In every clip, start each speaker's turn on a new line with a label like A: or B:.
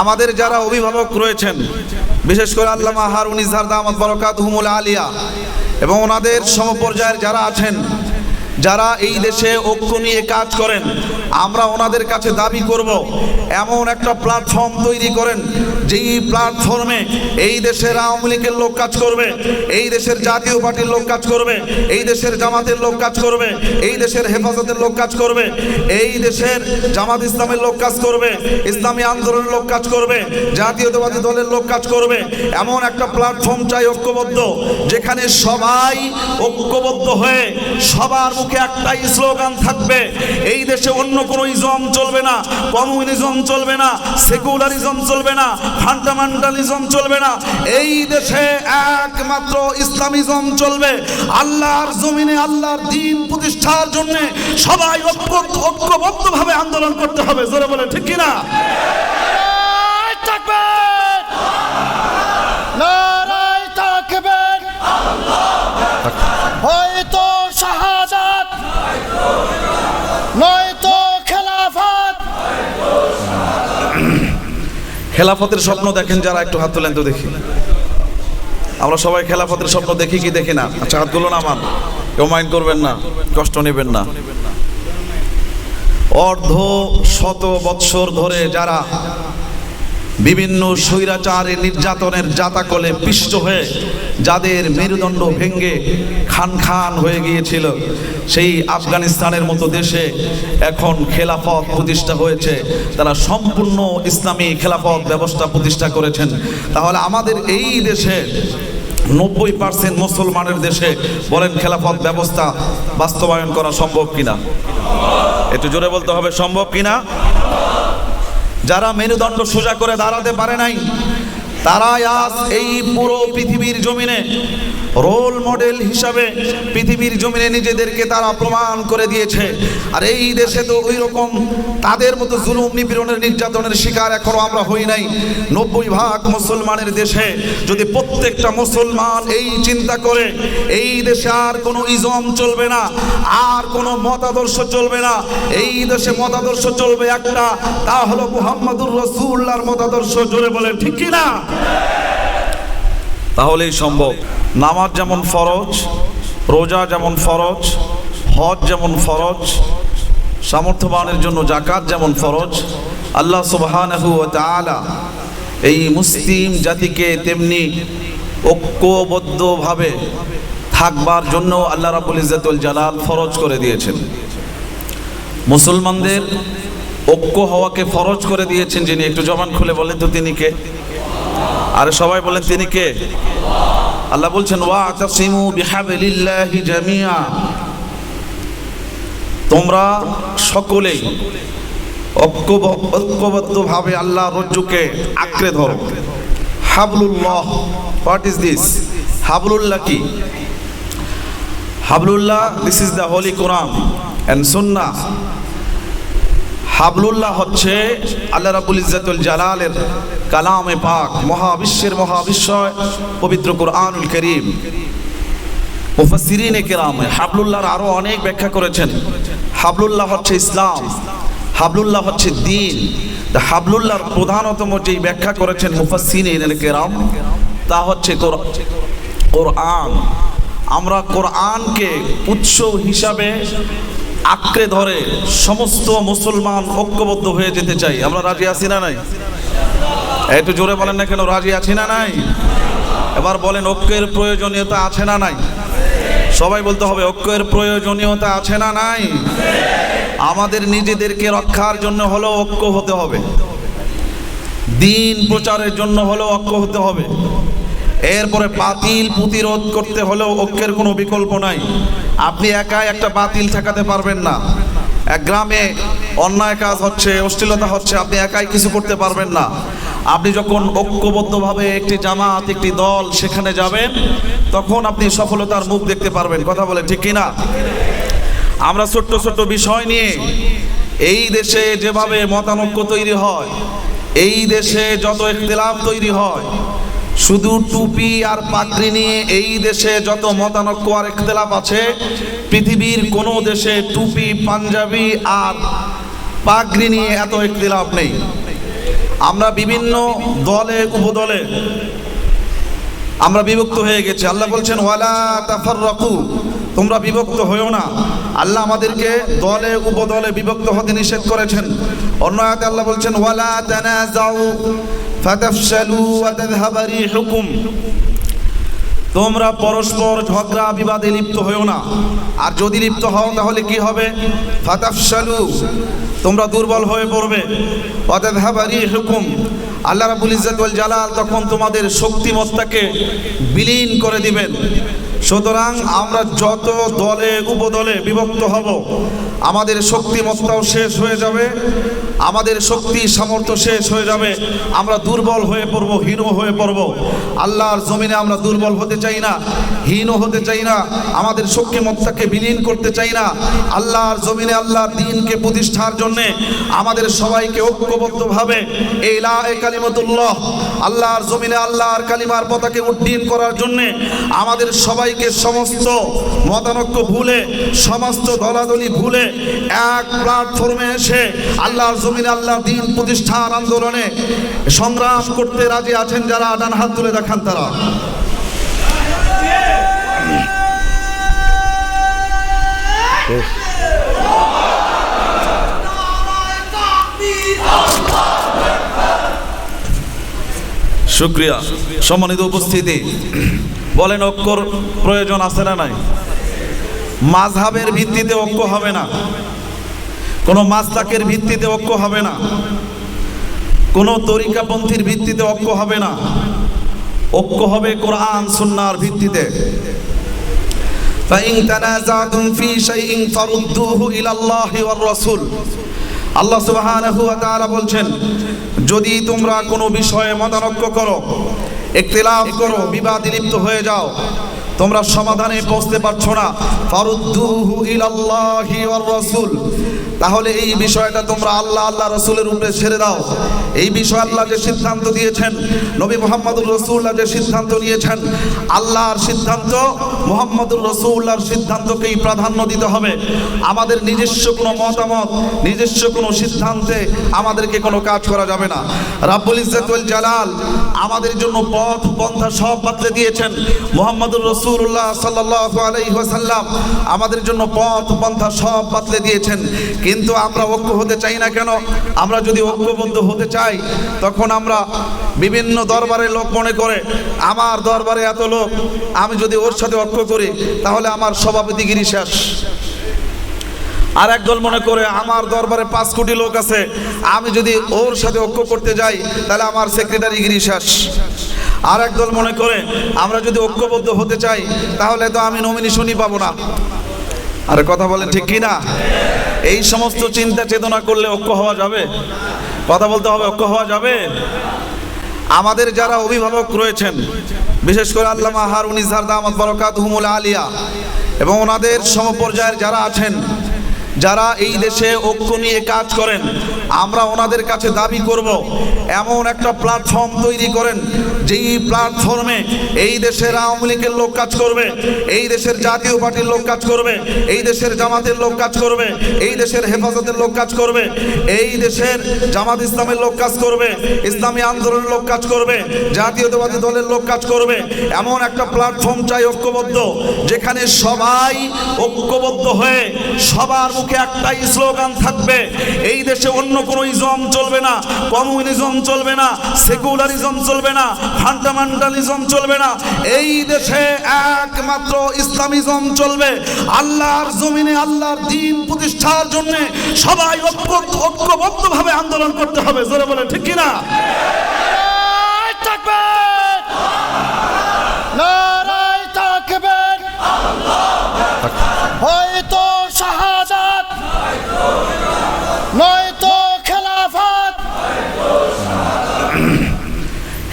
A: আমাদের যারা অভিভাবক রয়েছেন, বিশেষ করে আল্লামা হারুন ইজহার দামাত বরকাত হুমুল আলিয়া, এবং ওনাদের সমপর্যায়ের যারা আছেন যারা এই দেশে ঐক্য নিয়ে কাজ করেন, আমরা ওনাদের কাছে দাবি করব, এমন একটা প্ল্যাটফর্ম তৈরি করেন, যেই প্ল্যাটফর্মে এই দেশের আওয়ামী লীগের লোক কাজ করবে, এই দেশের জাতীয় পার্টির লোক কাজ করবে, এই দেশের জামাতের লোক কাজ করবে, এই দেশের হেফাজতের লোক কাজ করবে, এই দেশের জামাত ইসলামের লোক কাজ করবে, ইসলামী আন্দোলনের লোক কাজ করবে, জাতীয়তাবাদী দলের লোক কাজ করবে, এমন একটা প্ল্যাটফর্ম চাই ঐক্যবদ্ধ, যেখানে সবাই ঐক্যবদ্ধ হয়ে সবার মুখে একটাই স্লোগান থাকবে। এই দেশে অন্য কোনো ইজম চলবে না, কমিউনিজম চলবে না, সেকুলারিজম চলবে না, ফান্ডামেন্টালিজম চলবে না। এই দেশে একমাত্র ইসলামিজম চলবে। আল্লাহর জমিনে আল্লাহর দিন প্রতিষ্ঠার জন্য সবাই ঐক্য ঐক্যবদ্ধভাবে আন্দোলন করতে হবে। জোরে বলে ঠিক কিনা? খেলাফতের স্বপ্ন দেখেন যারা, একটু হাত তোলেন তো দেখি। আমরা সবাই খেলাফতের স্বপ্ন দেখি কি দেখি না? আচ্ছা হাত না আমার কেউ মাইন্ড করবেন না, কষ্ট নেবেন না। অর্ধ শত বৎসর ধরে যারা বিভিন্ন স্বৈরাচারের নির্যাতনের জাতাকলে পিষ্ট হয়ে যাদের মেরুদণ্ড ভেঙ্গে খান খান হয়ে গিয়েছিল, সেই আফগানিস্তানের মতো দেশে এখন খেলাফত প্রতিষ্ঠা হয়েছে। তারা সম্পূর্ণ ইসলামী খেলাফত ব্যবস্থা প্রতিষ্ঠা করেছেন। তাহলে আমাদের এই দেশে নব্বই পার্সেন্ট মুসলমানের দেশে বলেন খেলাফত ব্যবস্থা বাস্তবায়ন করা সম্ভব কিনা? একটু জোরে বলতে হবে, সম্ভব কিনা? যারা মেরুদণ্ড সোজা করে দাঁড়াতে পারে নাই তারাই আজ এই পুরো পৃথিবীর জমিনে রোল মডেল হিসাবে পৃথিবীর জমিনে নিজেদেরকে তারা প্রমাণ করে দিয়েছে। আর এই দেশে তো ওই রকম তাদের মতো জুলুম নিপীড়নের নির্যাতনের শিকার এখনও আমরা হই নাই। নব্বই ভাগ মুসলমানের দেশে যদি প্রত্যেকটা মুসলমান এই চিন্তা করে, এই দেশে আর কোনো ইজম চলবে না, আর কোনো মতাদর্শ চলবে না, এই দেশে মতাদর্শ চলবে একটা, তা হলো মুহাম্মাদুর রসুল্লাহর মতাদর্শ। জোরে বলেন, ঠিক কি না তাহলেই সম্ভব। নামাজ যেমন ফরজ, রোজা যেমন ফরজ, হজ যেমন ফরজ, সামর্থ্যবানের জন্য জাকাত যেমন ফরজ, আল্লাহ তাআলা এই মুসলিম জাতিকে তেমনি ঐক্যবদ্ধভাবে থাকবার জন্য আল্লাহ রাবুল ইজ্জাতুল জালাল ফরজ করে দিয়েছেন। মুসলমানদের ঐক্য হওয়াকে ফরজ করে দিয়েছেন, যিনি একটু জবান খুলে বলেন তো তিনি কে? আরে সবাই বলেন, তিনি কে? আল্লাহ বলছেন ওয়া তাসিমু বিহাবলিল্লাহি জামিয়া তোমরা সকলেই ঐক্যব- ঐক্যবদ্ধভাবে আল্লাহ রজ্জুকে আঁকড়ে ধরো। হাবলুল্লাহ হোয়াট ইজ দিস হাবলুল্লাহ কি? হাবলুল্লাহ this is the holy Quran and সুন্নাহ হাবলুল্লাহ হচ্ছে আল্লাহ রাবুল ইজ্জাতুল জালালের কালামে পাক, মহাবিশ্বের মহাবিশ্বয়, পবিত্র কোরআনুল করিম। মুফাসসিরিনে কেরামে হাবলুল্লাহর আরও অনেক ব্যাখ্যা করেছেন। হাবলুল্লাহ হচ্ছে ইসলাম, হাবলুল্লাহ হচ্ছে দিন। হাবলুল্লাহর প্রধানতম যেই ব্যাখ্যা করেছেন মুফাসসিরিনে কেরাম, তা হচ্ছে কোর- কোরআন। আমরা কোরআনকে উৎস হিসাবে আঁকড়ে ধরে সমস্ত মুসলমান ঐক্যবদ্ধ হয়ে যেতে চাই। আমরা রাজি আছি না নাই? একটু জোরে বলেন না কেন, রাজি আছি না নাই? এবার বলেন, ঐক্যের প্রয়োজনীয়তা আছে না নাই? সবাই বলতে হবে, ঐক্যের প্রয়োজনীয়তা আছে না নাই? আমাদের নিজেদেরকে রক্ষার জন্য হলেও ঐক্য হতে হবে। দিন প্রচারের জন্য হলেও ঐক্য হতে হবে। এরপরে বাতিল প্রতিরোধ করতে হলেও ঐক্যের কোনো বিকল্প নাই। আপনি একাই একটা বাতিল ঠেকাতে পারবেন না। এক গ্রামে অন্যায় কাজ হচ্ছে, অশ্লীলতা হচ্ছে, আপনি একাই কিছু করতে পারবেন না। আপনি যখন ঐক্যবদ্ধভাবে একটি জামাত, একটি দল সেখানে যাবেন, তখন আপনি সফলতার মুখ দেখতে পারবেন। কথা বলে ঠিক কিনা? আমরা ছোট্ট ছোট্ট বিষয় নিয়ে, এই দেশে যেভাবে মতানৈক্য তৈরি হয়, এই দেশে যত ইখতিলাফ তৈরি হয়, শুধু টুপি আর পাগড়ি নিয়ে এই দেশে যত মতানক্য আর ইখতিলাফ আছে, পৃথিবীর কোনো দেশে টুপি, পাঞ্জাবি আর পাগড়ি নিয়ে এত ইখতিলাফ নেই। আমরা বিভিন্ন দলে, উপদলে আমরা বিভক্ত হয়ে গেছি। আল্লাহ বলছেন, ওয়ালা তাফার রকু তোমরা বিভক্ত হয়েও না। আল্লাহ আমাদেরকে দলে, উপদলে বিভক্ত হতে নিষেধ করেছেন। অন্য আয়াতে আল্লাহ বলছেন, ওয়ালা তানাজাউ ফাতাফশালু ওয়া তাযহাবা রিহুকুম। তোমরা পরস্পর ঝগড়া, বিবাদে লিপ্ত হয়েও না। আর যদি লিপ্ত হও, তাহলে কি হবে? ফাতাফশালু। তোমরা দুর্বল হয়ে পড়বে। অতাধাবারি হুকুম আল্লাহ রাবুল ইজাত জালাল তখন তোমাদের শক্তিমত্তাকে বিলীন করে দিবেন। সুতরাং আমরা যত দলে, উপদলে বিভক্ত হব, আমাদের শক্তিমত্তাও শেষ হয়ে যাবে, আমাদের শক্তি সামর্থ্য শেষ হয়ে যাবে, আমরা দুর্বল হয়ে পড়ব, হীন হয়ে পড়ব। আল্লাহর জমিনে আমরা দুর্বল হতে চাই না, হীন হতে চাই না, আমাদের শক্তিমত্তাকে বিলীন করতে চাই না। আল্লাহর জমিনে আল্লাহর দিনকে প্রতিষ্ঠার জন্যে আমাদের সবাইকে ঐক্যবদ্ধভাবে এই এ কালিমাতুল্লাহ, আল্লাহর জমিনে আল্লাহর কালিমার পতাকে উড্ডীন করার জন্যে আমাদের সবাইকে সমস্ত মতানক্য ভুলে, সমস্ত দলাদলি ভুলে এক প্ল্যাটফর্মে এসে আল্লাহর জমিন আল্লাহ দিন প্রতিষ্ঠান আন্দোলনে সংগ্রাম করতে রাজি আছেন যারা ডান হাত তুলে দেখান তারা। শুক্রিয়া সম্মানিত উপস্থিতি বলেন ঐক্যর প্রয়োজন আছে না নাই মাঝহাবের ভিত্তিতে ঐক্য হবে না কোনো মাসলাকের ভিত্তিতে ঐক্য হবে না কোনো তরিকাপন্থীর ভিত্তিতে ঐক্য হবে না ঐক্য হবে কোরআন সুন্নাহর ভিত্তিতে فإن تنازعتم في شيء فردوه إلى الله والرسول আল্লাহ সুবহানাহু ওয়া তাআলা বলছেন যদি তোমরা কোনো বিষয়ে মতানক্য করো ইখতিলাফ করো, বিবাদ লিপ্ত হয়ে যাও, তোমরা সমাধানে পৌঁছতে পারছ না। ফারুদ্দুহু ইলাল্লাহি ওয়ার রাসূল। তাহলে এই বিষয়টা তোমরা আল্লাহ আল্লাহ রসুলের উপরে ছেড়ে দাও। এই বিষয় আল্লাহ যে সিদ্ধান্ত দিয়েছেন, নবী মোহাম্মদুর রসুল্লাহ যে সিদ্ধান্ত নিয়েছেন, আল্লাহর সিদ্ধান্ত, মোহাম্মদুর রসুল্লাহর সিদ্ধান্তকেই প্রাধান্য দিতে হবে। আমাদের নিজস্ব কোনো মতামত, নিজস্ব কোনো সিদ্ধান্তে আমাদেরকে কোনো কাজ করা যাবে না। রাব্বুল ইজ্জাতুল জালাল আমাদের জন্য পথ, পন্থা সব বাতলে দিয়েছেন। মোহাম্মদুর রসুল্লাহ সাল্লাল্লাহু আলাইহি আমাদের জন্য পথ, পন্থা সব বাতলে দিয়েছেন। কিন্তু আমরা ঐক্য হতে চাই না কেন? আমরা যদি ঐক্যবদ্ধ হতে চাই, তখন আমরা বিভিন্ন দরবারের লোক মনে করে, আমার দরবারে এত লোক, আমি যদি ওর সাথে ঐক্য করি, তাহলে আমার সভাপতিগিরি শেষ। আর একদল মনে করে, আমার দরবারে পাঁচ কোটি লোক আছে, আমি যদি ওর সাথে ঐক্য করতে যাই, তাহলে আমার সেক্রেটারিগিরি শেষ। আর একদল মনে করে, আমরা যদি ঐক্যবদ্ধ হতে চাই, তাহলে তো আমি নমিনেশনই পাবো না। আরে কথা বলেন ঠিক কি না এই সমস্ত চিন্তা চেতনা করলে ঐক্য হওয়া যাবে? কথা বলতে হবে ঐক্য হওয়া যাবে? আমাদের যারা অভিভাবক রয়েছেন, বিশেষ করে আল্লামা হারুন ইজহার দামাত বরকাত হুমুল আলিয়া এবং ওনাদের সমপর্যায়ের যারা আছেন যারা এই দেশে ঐক্য নিয়ে কাজ করেন, আমরা ওনাদের কাছে দাবি করব, এমন একটা প্ল্যাটফর্ম তৈরি করেন, যেই প্ল্যাটফর্মে এই দেশের আওয়ামী লীগের লোক কাজ করবে, এই দেশের জাতীয় পার্টির লোক কাজ করবে, এই দেশের জামাতের লোক কাজ করবে, এই দেশের হেফাজতের লোক কাজ করবে, এই দেশের জামাত ইসলামের লোক কাজ করবে, ইসলামী আন্দোলনের লোক কাজ করবে, জাতীয়তাবাদী দলের লোক কাজ করবে, এমন একটা প্ল্যাটফর্ম চাই ঐক্যবদ্ধ, যেখানে সবাই ঐক্যবদ্ধ হয়ে সবার মুখে একটাই স্লোগান থাকবে। এই দেশে অন্য কোনো ইজম চলবে না, কমিউনিজম চলবে না, সেকুলারিজম চলবে না, ফান্ডামেন্টালিজম চলবে না। এই দেশে একমাত্র ইসলামিজম চলবে। আল্লাহর জমিনে আল্লাহর দিন প্রতিষ্ঠার জন্য সবাই ঐক্য ঐক্যবদ্ধভাবে আন্দোলন করতে হবে। জোরে বলে ঠিক কিনা?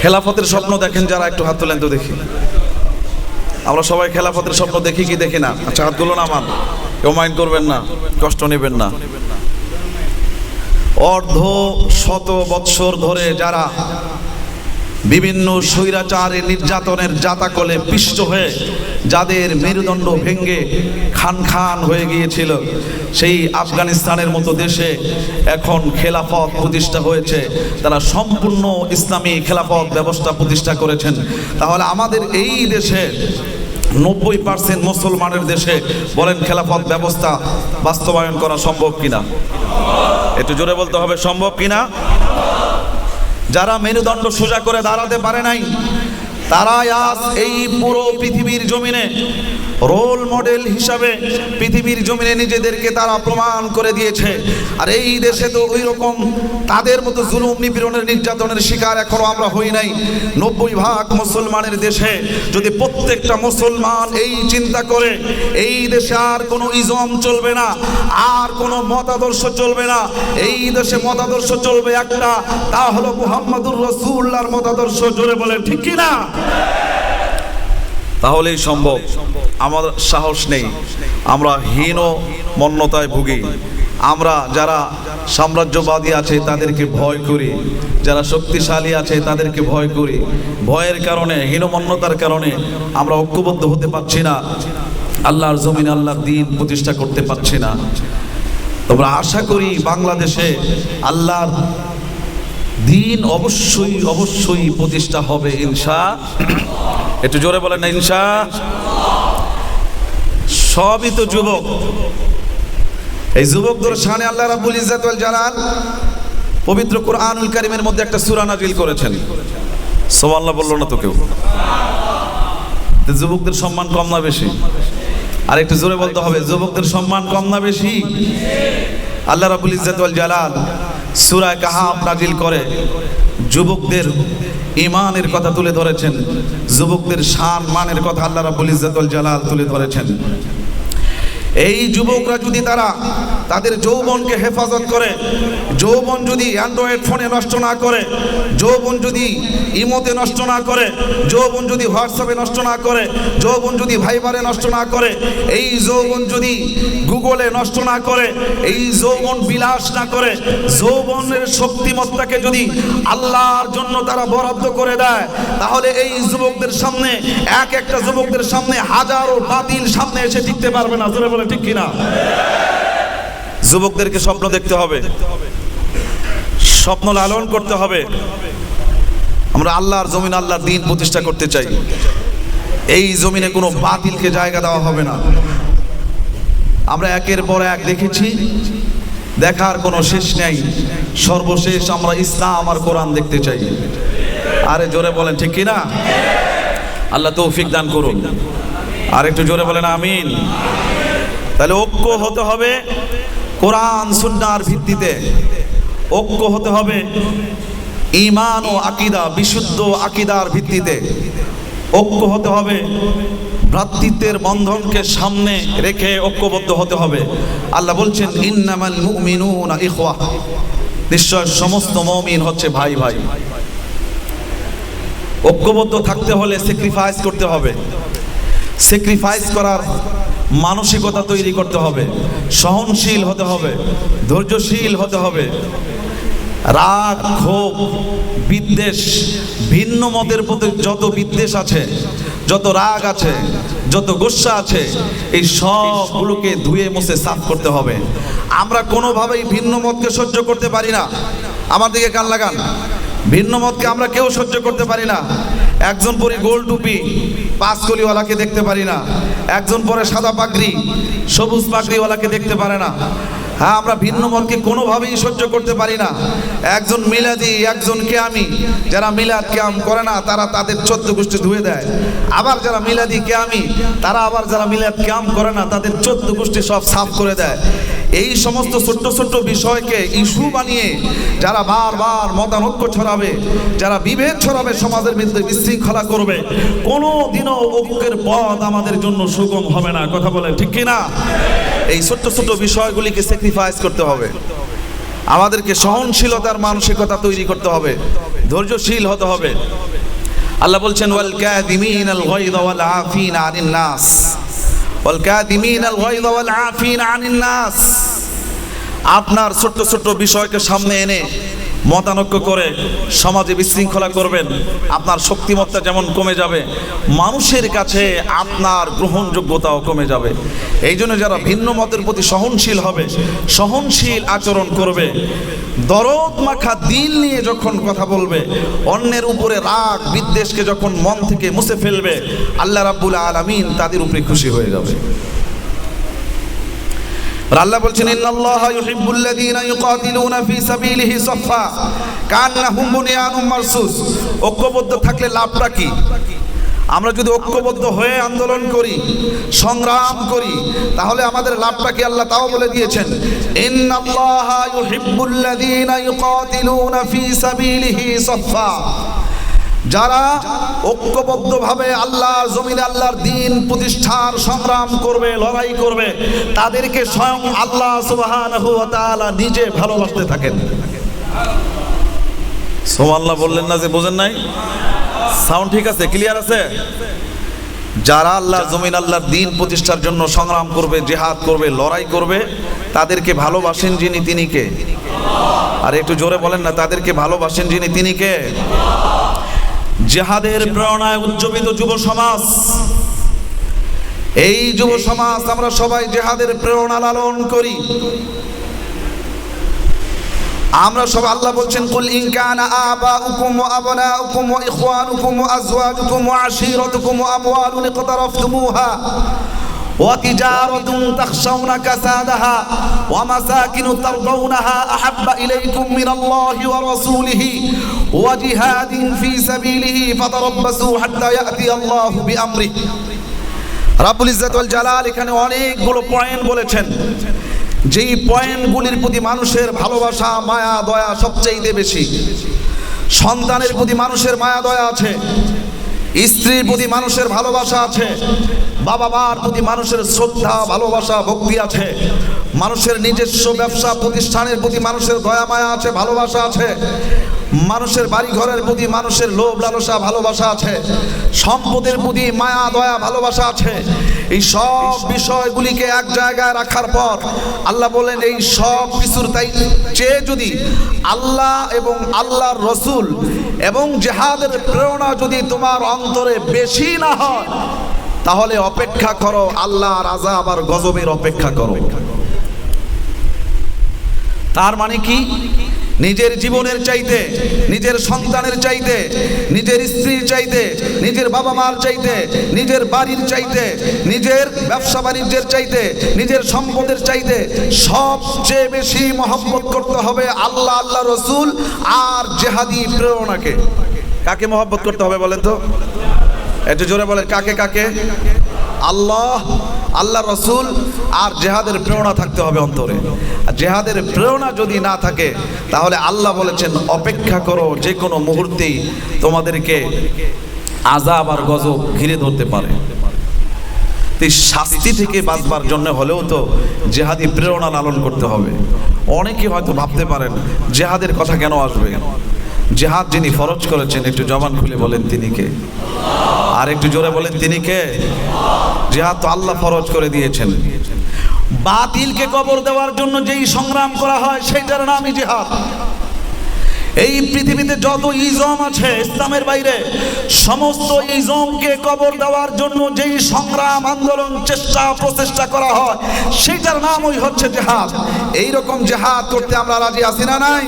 A: খেলাফতের স্বপ্ন দেখেন যারা, একটু হাত তোলেন তো দেখি। আমরা সবাই খেলাফতের স্বপ্ন দেখি কি দেখি না? আচ্ছা হাত তুলুন আমার। কেউ মাইন্ড করবেন না, কষ্ট নেবেন না। অর্ধ শত বৎসর ধরে যারা বিভিন্ন স্বৈরাচারের নির্যাতনের জাতাকলে পিষ্ট হয়ে যাদের মেরুদণ্ড ভেঙ্গে খান খান হয়ে গিয়েছিল, সেই আফগানিস্তানের মতো দেশে এখন খেলাফত প্রতিষ্ঠা হয়েছে। তারা সম্পূর্ণ ইসলামী খেলাফত ব্যবস্থা প্রতিষ্ঠা করেছেন। তাহলে আমাদের এই দেশে নব্বই পার্সেন্ট মুসলমানের দেশে বলেন খেলাফত ব্যবস্থা বাস্তবায়ন করা সম্ভব কিনা? একটু জোরে বলতে হবে, সম্ভব কিনা? যারা মেরুদণ্ড সোজা করে দাঁড়াতে পারে নাই তারাই আজ এই পুরো পৃথিবীর জমিনে রোল মডেল হিসাবে পৃথিবীর জমিনে নিজেদেরকে তারা প্রমাণ করে দিয়েছে। আর এই দেশে তো ওই রকম তাদের মতো জুলুম নিপীড়নের নির্যাতনের শিকার এখনও আমরা হই নাই। নব্বই ভাগ মুসলমানের দেশে যদি প্রত্যেকটা মুসলমান এই চিন্তা করে, এই দেশে আর কোনো ইজম চলবে না, আর কোনো মতাদর্শ চলবে না, এই দেশে মতাদর্শ চলবে একটা, তা হলো মুহাম্মাদুর রসুল্লাহর মতাদর্শ। জোরে বলে ঠিক কি না তাহলেই সম্ভব। আমার সাহস নেই। আমরা হীন মন্যতায় ভুগি। আমরা যারা সাম্রাজ্যবাদী আছে, তাদেরকে ভয় করি। যারা শক্তিশালী আছে, তাদেরকে ভয় করি। ভয়ের কারণে হীনমন্যতার কারণে আমরা ঐক্যবদ্ধ হতে পারছি না। আল্লাহর জমিন, আল্লাহর দিন প্রতিষ্ঠা করতে পারছি না। তোমরা আশা করি বাংলাদেশে আল্লাহর দিন অবশ্যই অবশ্যই প্রতিষ্ঠা হবে, ইনশা। একটু জোরে বলেন না, ইনশা। সবই তো যুবক। এই যুবকদের সামনে আল্লাহ রাব্বুল ইজ্জাত ওয়াল জালাল পবিত্র কোরআনুল কারীমের মধ্যে একটা সূরা নাজিল করেছেন। সুবহানাল্লাহ বলল না তো কেউ? যুবকদের সম্মান কম না বেশি? আর একটু জোরে বলতে হবে, যুবকদের সম্মান কম না বেশি? আল্লাহ রাব্বুল ইজ্জাত ওয়াল জালাল সূরা কাহাব নাজিল করে। যুবকদের ইমানের কথা তুলে ধরেছেন। যুবকদের সান মানের কথা আল্লাহ রাবুল ইজাতুল জালাল তুলে ধরেছেন। এই যুবকরা যদি তারা তাদের যৌবনকে হেফাজত করে, যৌবন যদি অ্যান্ড্রয়েড ফোনে নষ্ট না করে, যৌবন যদি ইমোতে নষ্ট না করে, যৌবন যদি হোয়াটসঅ্যাপে নষ্ট না করে, যৌবন যদি ভাইবারে নষ্ট না করে, এই যৌবন যদি গুগলে নষ্ট না করে, এই যৌবন বিলাস না করে, যৌবনের শক্তিমত্তাকে যদি আল্লাহর জন্য তারা বরাদ্দ করে দেয়, তাহলে এই যুবকদের সামনে, এক একটা যুবকদের সামনে হাজারো বাতিল সামনে এসে টিকতে পারবে না। জোরে বলে ঠিক কিনা? যুবকদেরকে স্বপ্ন দেখতে হবে। স্বপ্ন লালন করতে হবে। আমরা আল্লাহর জমিন, আল্লাহর দিন প্রতিষ্ঠা করতে চাই। এই জমিনে কোনো বাতিলকে জায়গা দেওয়া হবে না। আমরা একের পর এক দেখেছি, দেখার কোনো শেষ নেই। সর্বশেষ আমরা ইসলাম আর কোরআন দেখতে চাই। আরে জোরে বলেন ঠিক কিনা? আল্লাহ তৌফিক দান করুন। আর একটু জোরে বলেন, আমিন। তাহলে ঐক্য হতে হবে কোরআন সুন্নার ভিত্তিতে। ঐক্য হতে হবে ইমান ও আকিদা, বিশুদ্ধ আকিদার ভিত্তিতে। ঐক্য হতে হবে ভ্রাতৃত্বের বন্ধনকে সামনে রেখে ঐক্যবদ্ধ হতে হবে। আল্লাহ বলছেন, ইন্নামাল মুমিনুনা ইখওয়া। নিশ্চয় সমস্ত মমিন হচ্ছে ভাই ভাই। ঐক্যবদ্ধ থাকতে হলে স্যাক্রিফাইস করতে হবে। স্যাক্রিফাইস করার মানসিকতা তৈরি করতে হবে, সহনশীল হতে হবে, ধৈর্যশীল হতে হবে। রাগ, ক্ষোভ, বিদ্বেষ, ভিন্ন মতের প্রতি যত বিদ্বেষ আছে, যত রাগ আছে, যত গোস্সা আছে, এই সবগুলোকে ধুয়ে মুছে সাফ করতে হবে। আমরা কোনোভাবেই ভিন্ন মতকে সহ্য করতে পারি না। আমার দিকে কান লাগান। ভিন্ন মতকে আমরা কেউ সহ্য করতে পারি না। একজন পরে গোল টুপি, পাঁচ কলিওয়ালাকে দেখতে পারি না। একজন পরে সাদা পাগড়ি, সবুজ পাগড়িওয়ালাকে দেখতে পারে না। হ্যাঁ আমরা ভিন্ন মতকে কোনোভাবেই সহ্য করতে পারি না। একজন মিলাদি, একজন কেয়ামি। যারা মিলাদ কেয়াম করে না, তারা তাদের চোদ্দ গোষ্ঠী ধুয়ে দেয়। আবার যারা মিলাদি, কেয়ামি, তারা আবার যারা মিলাদ কেয়াম করে না, তাদের চোদ্দ গোষ্ঠী সব সাফ করে দেয়। এই সমস্ত ছোট্ট ছোট্ট বিষয়কে ইস্যু বানিয়ে যারা বারবার মতানৈক্য ছড়াবে, যারা বিভেদ ছড়াবে, সমাজের মধ্যে বিশৃঙ্খলা করবে কোনো দিনও ঐক্যের পথ আমাদের জন্য সুগম হবে না। কথা বলে ঠিক কি না এই ছোট্ট ছোট্ট বিষয়গুলিকে স্যাক্রিফাইস করতে হবে। আমাদেরকে সহনশীলতার মানসিকতা তৈরি করতে হবে, ধৈর্যশীল হতে হবে। আল্লাহ বলছেন, ওয়াল কাযিমিন আল গায়দ ওয়াল আফিন আনিন নাস। ওয়াল الغيظ والعافين عن الناس. আপনার ছোট্ট ছোট্ট বিষয়কে সামনে এনে মতানৈক্য করে সমাজে বিশৃঙ্খলা করবেন, আপনার শক্তিমত্তা যেমন কমে যাবে, মানুষের কাছে আপনার গ্রহণযোগ্যতাও কমে যাবে। এই জন্য যারা ভিন্ন মতের প্রতি সহনশীল হবে, সহনশীল আচরণ করবে, দরদ মাখা দিল নিয়ে যখন কথা বলবে, অন্যের উপরে রাগ বিদ্বেষকে যখন মন থেকে মুছে ফেলবে, আল্লাহ রাব্বুল আলামিন তাদের উপরে খুশি হয়ে যাবে। আল্লাহ বলছেন, ইন্নাল্লাহা ইউহিব্বুল্লাযীনা ইউকাতিলুনা ফি সাবিলিহি সাফফা, কান্নাহুম বুনিয়ানুম মারসুস। ঐক্যবদ্ধ থাকলে লাভটা কি? আমরা যদি ঐক্যবদ্ধ হয়ে আন্দোলন করি, সংগ্রাম করি, তাহলে আমাদের লাভটা কি আল্লাহ তাও বলে দিয়েছেন? ইন্নাল্লাহা ইউহিব্বুল্লাযীনা ইউকাতিলুনা ফি সাবিলিহি সাফফা। যারা ঐক্যবদ্ধভাবে আল্লাহ জমিনে আল্লাহর দিন প্রতিষ্ঠার সংগ্রাম করবে, লড়াই করবে, তাদেরকে স্বয়ং আল্লাহ সুবহানাহু ওয়া নিজে ভালোবাসতে থাকেন। সোমাল্লাহ বললেন না যে বোঝেন নাই? সাউন্ড ঠিক আছে? ক্লিয়ার আছে? যারা আল্লাহর জমিন, আল্লাহর দিন প্রতিষ্ঠার জন্য সংগ্রাম করবে, জেহাদ করবে, লড়াই করবে, তাদেরকে ভালোবাসেন যিনি তিনি কে? আর একটু জোরে বলেন না, তাদেরকে ভালোবাসেন যিনি তিনি কে? জেহাদের প্রেরণায় উজ্জীবিত যুব সমাজ এই যুব সমাজ আমরা সবাই জেহাদের প্রেরণা লালন করি আমরা সব আল্লাহ বলছেন কুল ইন কানা আবাউকুম ওয়া আবনাউকুম ওয়া ইখওয়ানুকুম ওয়া আজওয়াজুকুম ওয়া আশীরাতুকুম ওয়া আমওয়ালুন ইqtaraftumuha وتجارة تخشون كسادها ومساكن ترضونها أحب إليكم من الله ورسوله وجهاد في سبيله فتربصوا حتى يأتي الله بأمره রাব্বুল ইজ্জাত ওয়াল জালাল এখানে অনেকগুলো পয়েন্ট বলেছেন যেই পয়েন্টগুলির প্রতি মানুষের ভালোবাসা মায়া দয়া সবচেয়ে বেশি সন্তানের প্রতি মানুষের মায়া দয়া আছে স্ত্রীর প্রতি মানুষের ভালোবাসা আছে বাবা মার প্রতি মানুষের শ্রদ্ধা ভালোবাসা ভক্তি আছে মানুষের নিজস্ব ব্যবসা প্রতিষ্ঠানের প্রতি মানুষের দয়া মায়া আছে ভালোবাসা আছে মানুষের বাড়ি ঘরের প্রতি মানুষের লোভ, লালসা, ভালোবাসা আছে। সম্পদের প্রতি মায়া, দয়া, ভালোবাসা আছে। এই সব বিষয়গুলিকে এক জায়গায় রাখার পর আল্লাহ বলেন, এই সব কিছুর তাই চেয়ে যদি আল্লাহ এবং আল্লাহর রসুল এবং জেহাদের প্রেরণা যদি তোমার অন্তরে বেশি না হয়, তাহলে অপেক্ষা করো, আল্লাহর আজাব আর গজবের অপেক্ষা করো। তার মানে কি? নিজের জীবনের চাইতে, নিজের সন্তানের চাইতে, নিজের স্ত্রীর চাইতে, নিজের বাবা মার চাইতে, নিজের বাড়ির চাইতে, নিজের ব্যবসা বাণিজ্যের চাইতে, নিজের সম্পদের চাইতে সবচেয়ে বেশি মহব্বত করতে হবে আল্লাহ আল্লাহ রসুল আর জেহাদি প্রেরণাকে। কাকে মহব্বত করতে হবে বলেন তো? একটু জোরে বলেন, কাকে কাকে? আল্লাহ আল্লাহ রসুল আর জেহাদের প্রেরণা থাকতে হবে অন্তরে। জেহাদের প্রেরণা যদি না থাকে, তাহলে আল্লাহ বলেছেন, অপেক্ষা করো যে কোনো মুহূর্তেই তোমাদেরকে আজাব আর গজব ঘিরে ধরতে পারে। শাস্তি থেকে বাঁচবার জন্য হলেও তো জেহাদি প্রেরণা লালন করতে হবে। অনেকে হয়তো ভাবতে পারেন, জেহাদের কথা কেন আসবে? জেহাদ যিনি ফরজ করেছেন, একটু জবান খুলে বলেন তিনি কে? আর একটু জোরে বলেন তিনি কে? জেহাদ তো আল্লাহ ফরজ করে দিয়েছেন। বাতিলকে কবর দেওয়ার জন্য যেই সংগ্রাম করা হয়, সেইটার নামই জেহাদ। এই পৃথিবীতে যত ইজম আছে ইসলামের বাইরে, সমস্ত ইজমকে কবর দেওয়ার জন্য যেই সংগ্রাম, আন্দোলন, চেষ্টা, প্রচেষ্টা করা হয় সেটার নামই হচ্ছে জেহাদ। এই রকম জেহাদ করতে আমরা রাজি আছি না নাই?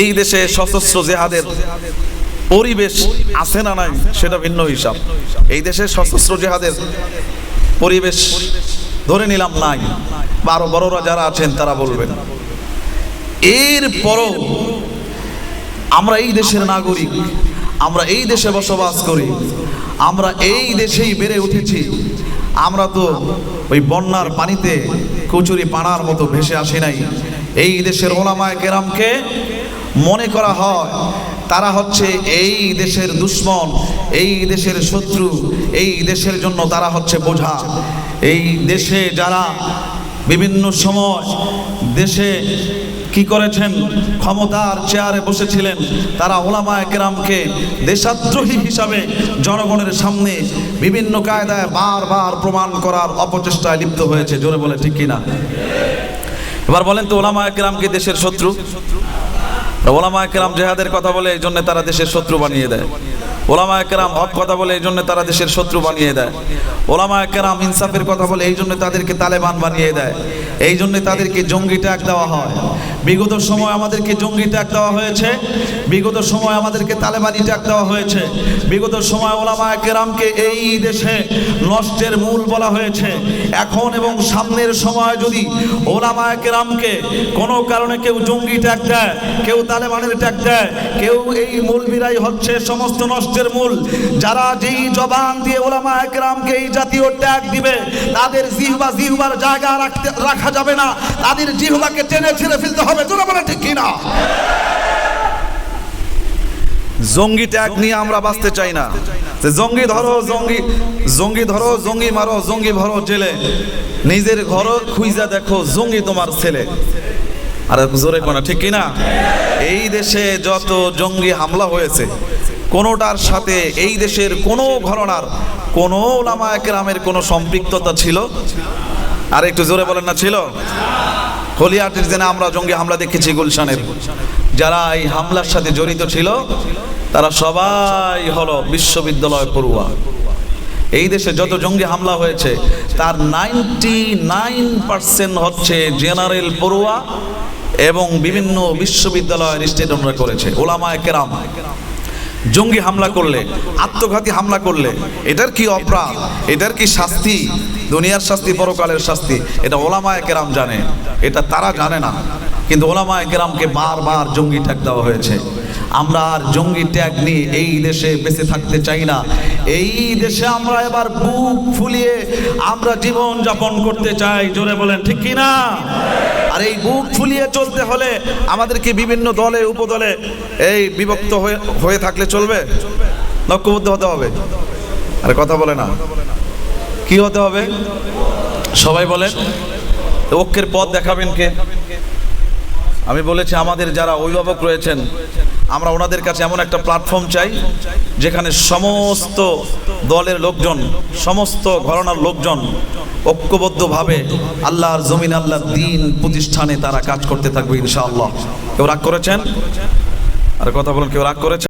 A: এই দেশে সশস্ত্র জেহাদের পরিবেশ আছে না নাই? সেটা ভিন্ন হিসাব। এই দেশে সশস্ত্র জেহাদের পরিবেশ ধরে নিলাম নাই। আরও বড়রা যারা আছেন, তারা বলবেন। এর পরও আমরা এই দেশের নাগরিক, আমরা এই দেশে বসবাস করি, আমরা এই দেশেই বেড়ে উঠেছি। আমরা তো ওই বন্যার পানিতে কচুরি পানার মতো ভেসে আসি নাই। এই দেশের ওলামায় কেরামকে মনে করা হয় তারা হচ্ছে এই দেশের দুশ্মন, এই দেশের শত্রু, এই দেশের জন্য তারা হচ্ছে বোঝা। এই দেশে যারা বিভিন্ন সময় দেশে কি করেছেন, ক্ষমতার চেয়ারে বসেছিলেন, তারা ওলামায় কেরামকে দেশাদ্রোহী হিসাবে জনগণের সামনে বিভিন্ন কায়দায় বারবার প্রমাণ করার অপচেষ্টায় লিপ্ত হয়েছে। জোরে বলে ঠিক কিনা? এবার বলেন তো, ওলামা একরাম কি দেশের শত্রু? ওলামা কেরাম জেহাদের কথা বলে এই জন্য তারা দেশের শত্রু বানিয়ে দেয়। ওলামা একরাম হক কথা বলে এই জন্য তারা দেশের শত্রু বানিয়ে দেয়। ওলামা একরাম ইনসাফের কথা বলে এই জন্য তাদেরকে তালেবান বানিয়ে দেয়। এই জন্য তাদেরকে জঙ্গি ট্যাগ দেওয়া হয়। বিগত সময় আমাদেরকে জঙ্গি ট্যাগ দেওয়া হয়েছে। বিগত সময় আমাদেরকে তালেবানি ট্যাগ দেওয়া হয়েছে। বিগত সময় ওলামা একরামকে এই দেশে নষ্টের মূল বলা হয়েছে। এখন এবং সামনের সময় যদি ওলামা একরামকে কোনো কারণে কেউ জঙ্গি ট্যাগ দেয়, কেউ তালেবানের ট্যাগ দেয়, কেউ এই মূলবিরাই হচ্ছে সমস্ত নষ্টের মূল, যারা যেই জবান দিয়ে ওলামা একরামকে এই জাতীয় ট্যাগ দিবে, তাদের জিহবা জিহবার জায়গা রাখতে, রাখা যাবে না। তাদের জিহবাকে টেনে ছেড়ে ফেলতে হবে তোরা বলে ঠিক কিনা? জঙ্গি ট্যাগ নিয়ে আমরা বাঁচতে চাই না। জঙ্গি ধরো, জঙ্গি জঙ্গি ধরো, জঙ্গি মারো, জঙ্গি ভরো জেলে। নিজের ঘর খুঁজা দেখো, জঙ্গি তোমার ছেলে। আর জোরে কোনা ঠিক কিনা? এই দেশে যত জঙ্গি হামলা হয়েছে কোনোটার সাথে এই দেশের কোনো ঘটনার কোনো ওলামা একরামের কোনো সম্পৃক্ততা ছিল? আর একটু জোরে বলেন না, ছিল? হলিয়াটির দিনে আমরা জঙ্গি হামলা দেখেছি গুলশানের। যারা এই হামলার সাথে জড়িত ছিল, তারা সবাই হলো বিশ্ববিদ্যালয় পড়ুয়া। এই দেশে যত জঙ্গি হামলা হয়েছে, তার নাইনটি নাইন পার্সেন্ট হচ্ছে জেনারেল পড়ুয়া এবং বিভিন্ন বিশ্ববিদ্যালয়ের স্টুডেন্টরা করেছে ওলামায় কেরাম জঙ্গি হামলা করলে, আত্মঘাতী হামলা করলে, এটার কি অপরাধ? এটার কি শাস্তি? দুনিয়ার শাস্তি, পরকালের শাস্তি, এটা ওলামায় কেরাম জানে। এটা তারা জানে না। কিন্তু ওলামায় কেরামকে বারবার জঙ্গি ঠেক দেওয়া হয়েছে। আমরা আর জঙ্গি ট্যাগ নিয়ে এই দেশে বেঁচে থাকতে চাই না। এই দেশে আমরা এবার বুক ফুলিয়ে আমরা জীবন যাপন করতে চাই। জোরে বলেন, ঠিক কি না? আর এই বুক ফুলিয়ে চলতে হলে আমাদেরকে বিভিন্ন দলে, উপদলে এই বিভক্ত হয়ে হয়ে থাকলে চলবে? লক্ষ্যবদ্ধ হতে হবে। আর কথা বলে না। কি হতে হবে? সবাই বলেন। ঐক্যের পথ দেখাবেন কে? আমি বলেছি, আমাদের যারা অভিভাবক রয়েছেন আমরা ওনাদের কাছে এমন একটা প্ল্যাটফর্ম চাই, যেখানে সমস্ত দলের লোকজন, সমস্ত ঘরনার লোকজন ঐক্যবদ্ধভাবে আল্লাহর জমিন আল্লাহ দিন প্রতিষ্ঠানে তারা কাজ করতে থাকবে ইনশাআল্লাহ। কেউ রাগ করেছেন? আর কথা বলুন, কেউ রাগ করেছেন?